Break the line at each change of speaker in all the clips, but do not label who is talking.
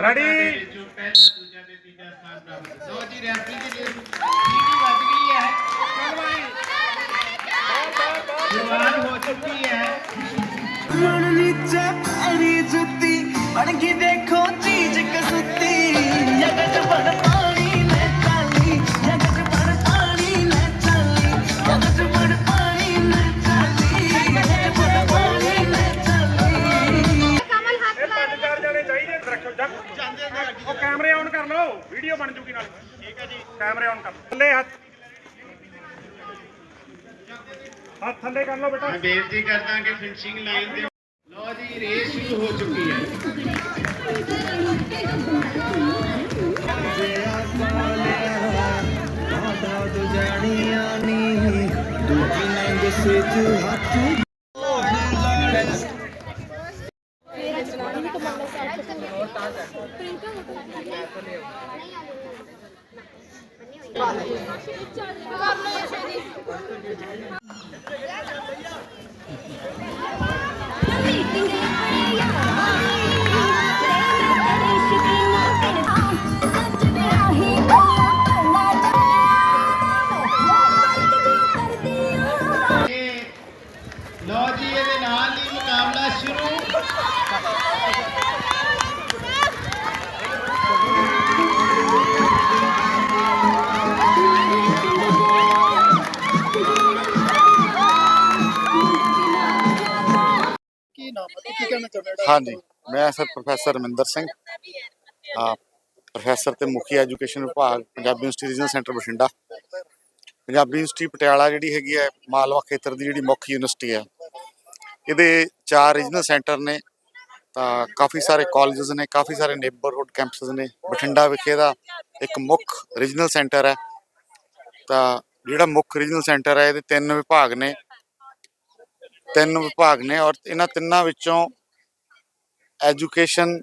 Ready
ਪਹਿਲਾ ਦੂਜਾ ਤੇ ਤੀਜਾ ਸਥਾਨ ਪ੍ਰਾਪਤ ਲੋ ਜੀ ਰੈਫਰੀ ਦੀ ਸੀਟੀ ਵੱਜ ਗਈ ਹੈ ਸ਼ੁਰੂਆਤ ਹੋ ਚੁੱਕੀ ਹੈ
ਮਨ ਵਿੱਚ ਅਰੀ ਜੁੱਤੀ ਬਣ ਗਈ
ਕਰ ਲਓ ਵੀਡੀਓ ਬਣ ਜੂਗੀ ਨਾਲ ਠੀਕ ਹੈ ਜੀ ਕੈਮਰੇ ਆਨ ਕਰ ਥੱਲੇ ਹੱਥ ਹੱਥ ਥੱਲੇ ਕਰ ਲਓ ਬੇਟਾ
ਮੈਂ ਬੇਨਤੀ ਕਰਦਾ ਕਿ ਫਿਨਿਸ਼ਿੰਗ ਲਾਈਨ ਤੇ ਲੋ ਜੀ ਰੇਸ ਸ਼ੁਰੂ ਹੋ ਚੁੱਕੀ ਹੈ ਇਹ
ਹਾਂਜੀ, ਮੈਂ ਸਰ ਪ੍ਰੋਫੈਸਰ ਰਮਿੰਦਰ ਸਿੰਘ, ਆ, ਪ੍ਰੋਫੈਸਰ ਤੇ ਮੁਖੀ ਐਜੂਕੇਸ਼ਨ ਵਿਭਾਗ, Punjabi university regional centre Bathinda. Punjabi university Patiala ਜਿਹੜੀ ਹੈਗੀ ਹੈ, ਮਾਲਵਾ ਖੇਤਰ ਦੀ ਜਿਹੜੀ ਮੁੱਖ ਯੂਨੀਵਰਸਿਟੀ ਹੈ। ਇਹਦੇ ਚਾਰ ਰੀਜਨਲ ਸੈਂਟਰ ਨੇ, ਤਾਂ ਕਾਫੀ ਸਾਰੇ ਕਾਲਜਸ ਨੇ, ਕਾਫੀ ਸਾਰੇ ਨੇਬਰਹੁੱਡ ਕੈਂਪਸਸ ਨੇ। ਬਠਿੰਡਾ ਵਿਖੇ ਦਾ ਇੱਕ ਮੁੱਖ ਰੀਜਨਲ ਸੈਂਟਰ ਹੈ। ਤਾਂ ਜਿਹੜਾ ਮੁੱਖ ਰੀਜਨਲ ਸੈਂਟਰ ਹੈ, ਇਹਦੇ ਤਿੰਨ ਵਿਭਾਗ ਨੇ। ਤਿੰਨ ਵਿਭਾਗ ਨੇ ਔਰ ਇਹਨਾਂ ਤਿੰਨਾਂ ਵਿੱਚੋਂ ਐਜੂਕੇਸ਼ਨ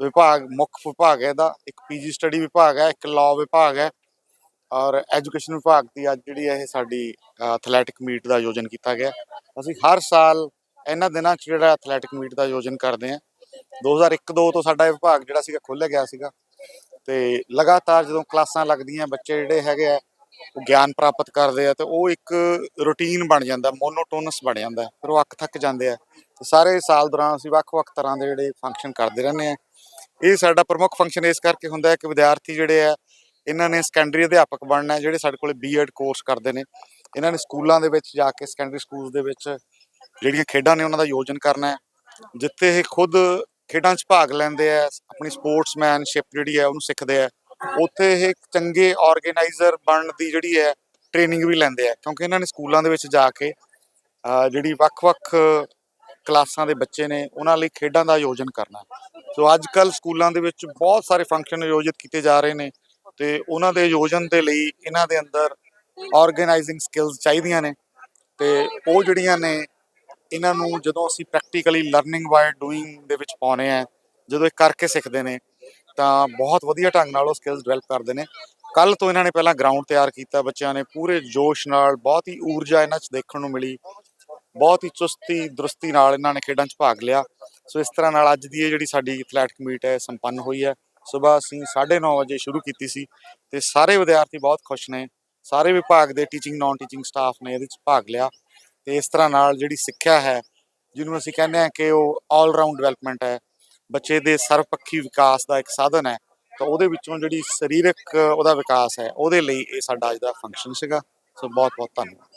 ਵਿਭਾਗ, ਮੁੱਖ ਵਿਭਾਗ ਹੈ ਇਹਦਾ, ਇੱਕ ਪੀਜੀ ਸਟੱਡੀ ਵਿਭਾਗ ਹੈ, ਇੱਕ ਲਾਅ ਵਿਭਾਗ ਹੈ ਔਰ ਐਜੂਕੇਸ਼ਨ ਵਿਭਾਗ ਦੀ ਅੱਜ ਜਿਹੜੀ ਹੈ ਇਹ ਸਾਡੀ ਐਥਲੈਟਿਕ ਮੀਟ ਦਾ ਆਯੋਜਨ ਕੀਤਾ ਗਿਆ। ਅਸੀਂ ਹਰ ਸਾਲ ਇਹਨਾਂ ਦਿਨਾਂ 'ਚ ਜਿਹੜਾ ਐਥਲੈਟਿਕ ਮੀਟ ਦਾ ਆਯੋਜਨ ਕਰਦੇ ਹਾਂ। 2001-2 ਤੋਂ ਸਾਡਾ ਇਹ ਵਿਭਾਗ ਜਿਹੜਾ ਸੀਗਾ ਖੋਲ੍ਹਿਆ ਗਿਆ ਸੀਗਾ। ਤੇ ਲਗਾਤਾਰ ਜਦੋਂ ਕਲਾਸਾਂ ਲੱਗਦੀਆਂ, ਬੱਚੇ ਜਿਹੜੇ ਹੈਗੇ ਆ ਉਹ ਗਿਆਨ ਪ੍ਰਾਪਤ ਕਰਦੇ ਆ ਤੇ ਉਹ ਇੱਕ ਰੁਟੀਨ ਬਣ ਜਾਂਦਾ, ਮੋਨੋਟੋਨਸ ਬਣ ਜਾਂਦਾ, ਫਿਰ ਉਹ ਅੱਖ ਥੱਕ ਜਾਂਦੇ ਆ। ਤੇ ਸਾਰੇ ਸਾਲ ਦੌਰਾਨ ਅਸੀਂ ਵੱਖ-ਵੱਖ ਤਰ੍ਹਾਂ ਦੇ ਜਿਹੜੇ ਫੰਕਸ਼ਨ ਕਰਦੇ ਰਹਿੰਦੇ ਆ। ਇਹ ਸਾਡਾ ਪ੍ਰਮੁੱਖ ਫੰਕਸ਼ਨ ਇਸ ਕਰਕੇ ਹੁੰਦਾ ਹੈ ਕਿ ਵਿਦਿਆਰਥੀ ਜਿਹੜੇ ਆ, ਇਹਨਾਂ ਨੇ ਸੈਕੰਡਰੀ ਅਧਿਆਪਕ ਬਣਨਾ ਜਿਹੜੇ ਸਾਡੇ ਕੋਲੇ ਬੀਐਡ ਕੋਰਸ ਕਰਦੇ ਨੇ। ਇਹਨਾਂ ਨੇ ਸਕੂਲਾਂ ਦੇ ਵਿੱਚ ਜਾ ਕੇ ਸੈਕੰਡਰੀ ਸਕੂਲਸ ਦੇ ਵਿੱਚ ਜਿਹੜੀਆਂ ਖੇਡਾਂ ਨੇ ਉਹਨਾਂ ਦਾ ਆਯੋਜਨ ਕਰਨਾ ਹੈ, ਜਿੱਥੇ ਇਹ ਖੁਦ ਖੇਡਾਂ 'ਚ ਭਾਗ ਲੈਂਦੇ ਆ, ਆਪਣੀ ਸਪੋਰਟਸਮੈਨਸ਼ਿਪ ਜਿਹੜੀ ਹੈ ਉਹਨੂੰ ਸਿੱਖਦੇ ਆ। ਉੱਥੇ ਇਹ ਚੰਗੇ ਆਰਗੇਨਾਈਜ਼ਰ ਬਣਨ ਦੀ ਜਿਹੜੀ ਹੈ ਟ੍ਰੇਨਿੰਗ ਵੀ ਲੈਂਦੇ ਆ, ਕਿਉਂਕਿ ਇਹਨਾਂ ਨੇ ਸਕੂਲਾਂ ਦੇ ਵਿੱਚ ਜਾ ਕੇ ਜਿਹੜੀ ਵੱਖ-ਵੱਖ ਕਲਾਸਾਂ ਦੇ ਬੱਚੇ ਨੇ, ਉਹਨਾਂ ਲਈ ਖੇਡਾਂ ਦਾ ਆਯੋਜਨ ਕਰਨਾ। ਸੋ ਅੱਜ ਕੱਲ ਸਕੂਲਾਂ ਦੇ ਵਿੱਚ ਬਹੁਤ ਸਾਰੇ ਫੰਕਸ਼ਨ ਆਯੋਜਿਤ ਕੀਤੇ ਜਾ ਰਹੇ ਨੇ ਤੇ ਉਹਨਾਂ ਦੇ ਆਯੋਜਨ ਦੇ ਲਈ ਇਹਨਾਂ ਦੇ ਅੰਦਰ ਆਰਗੇਨਾਈਜ਼ਿੰਗ ਸਕਿੱਲਸ ਚਾਹੀਦੀਆਂ ਨੇ ਤੇ ਉਹ ਜਿਹੜੀਆਂ ਨੇ, ਇਹਨਾਂ ਨੂੰ ਜਦੋਂ ਅਸੀਂ ਪ੍ਰੈਕਟੀਕਲੀ ਲਰਨਿੰਗ ਬਾਈ ਡੂਇੰਗ ਦੇ ਵਿੱਚ ਪਾਉਨੇ ਆ, ਜਦੋਂ ਇਹ ਕਰਕੇ ਸਿੱਖਦੇ ਨੇ ਤਾਂ ਬਹੁਤ ਵਧੀਆ ਢੰਗ ਨਾਲ ਉਹ ਸਕਿੱਲਸ ਡਿਵੈਲਪ ਕਰਦੇ ਨੇ। ਕੱਲ ਤੋਂ ਇਹਨਾਂ ਨੇ ਪਹਿਲਾਂ ਗਰਾਊਂਡ ਤਿਆਰ ਕੀਤਾ, ਬੱਚਿਆਂ ਨੇ ਪੂਰੇ ਜੋਸ਼ ਨਾਲ, ਬਹੁਤ ਹੀ ਊਰਜਾ ਇਹਨਾਂ 'ਚ ਦੇਖਣ ਨੂੰ ਮਿਲੀ। ਬਹੁਤ ਹੀ ਚੁਸਤੀ, ਦਰੁਸਤੀ ਨਾਲ ਇਹਨਾਂ ਨੇ ਖੇਡਾਂ 'ਚ ਭਾਗ ਲਿਆ। ਸੋ ਇਸ ਤਰ੍ਹਾਂ ਨਾਲ ਅੱਜ ਦੀ ਇਹ ਜਿਹੜੀ ਸਾਡੀ ਐਥਲੈਟਿਕ ਮੀਟ ਹੈ ਸੰਪੰਨ ਹੋਈ ਹੈ। ਸਵੇਰ ਅਸੀਂ 9:30 ਵਜੇ ਸ਼ੁਰੂ ਕੀਤੀ ਸੀ ਤੇ ਸਾਰੇ ਵਿਦਿਆਰਥੀ ਬਹੁਤ ਖੁਸ਼ ਨੇ। ਸਾਰੇ ਵਿਭਾਗ ਦੇ ਟੀਚਿੰਗ ਨਾਨ ਟੀਚਿੰਗ ਸਟਾਫ ਨੇ ਇਹਦੇ 'ਚ ਭਾਗ ਲਿਆ। ਤੇ ਇਸ ਤਰ੍ਹਾਂ ਨਾਲ ਜਿਹੜੀ ਸਿੱਖਿਆ ਹੈ, ਜਿਹਨੂੰ ਅਸੀਂ ਕਹਿੰਦੇ ਹਾਂ ਕਿ ਉਹ ਆਲ ਰਾਊਂਡ ਡਿਵੈਲਪਮੈਂਟ ਹੈ। ਬੱਚੇ ਦੇ ਸਰਵਪੱਖੀ ਵਿਕਾਸ ਦਾ ਇੱਕ ਸਾਧਨ ਹੈ, ਤਾਂ ਉਹਦੇ ਵਿੱਚੋਂ ਜਿਹੜੀ ਸਰੀਰਕ ਉਹਦਾ ਵਿਕਾਸ ਹੈ, ਉਹਦੇ ਲਈ ਇਹ ਸਾਡਾ ਅੱਜ ਦਾ ਫੰਕਸ਼ਨ ਸੀਗਾ। ਸੋ ਬਹੁਤ ਬਹੁਤ ਧੰਨਵਾਦ।